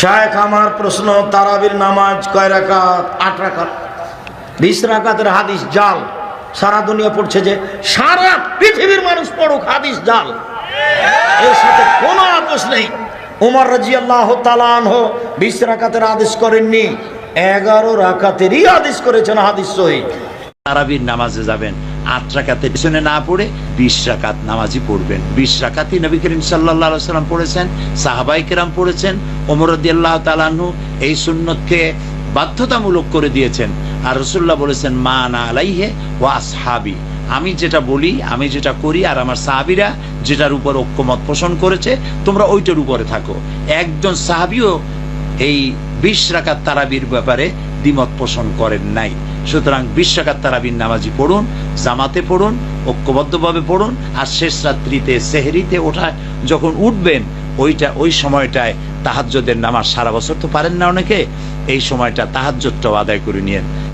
শায়েখ আমার প্রশ্ন, তারাবির নামাজ কয় রাকাত? আট রাকাত। বিশ রাকাতের হাদিস জাল। সারা দুনিয়া পড়ছে যে সারা পৃথিবীর মানুষ পড়ুক হাদিস জাল। এর সাথে কোনো আপোষ নেই। উমর রাজি আল্লাহ তালানহ বিশ রাকাতের আদেশ করেননি। এগারো রাকাতেরই আদেশ করেছেন হাদিস সহি। তারাবির নামাজে যাবেন। আট রাকাতের পিছনে না পড়ে বিশ রাকাত নামাজই পড়বেন। বিশ রাকাতই নবী করিম সাল্লাহ সাল্লাম পড়েছেন, সাহাবাই কেরাম পড়েছেন, ওমর আল্লাহ তালাহু এই সুন্নতকে বাধ্যতামূলক করে দিয়েছেন। আর রসুল্লাহ বলেছেন, মা না আলাইহে ও আসহাবি। আমি যেটা বলি, আমি যেটা করি, আর আমার সাহাবিরা যেটার উপর ঐক্যমত পোষণ করেছে, তোমরা ওইটার উপরে থাকো। একজন সাহাবিও এই বিশ রাকাত তারাবির ব্যাপারে দ্বিমত পোষণ করেন নাই। সুতরাং বিশ্বকাত তারাবিন নামাজি পড়ুন, জামাতে পড়ুন, ঐক্যবদ্ধভাবে পড়ুন, আর শেষ রাত্রিতে, সেহরিতে ওঠা যখন উঠবেন, ওইটা, ওই সময়টায় তাহাজ্জদের নামাজ সারা বছর তো পারেন না অনেকে, এই সময়টা তাহাজ্জদটাও আদায় করে নিয়েন।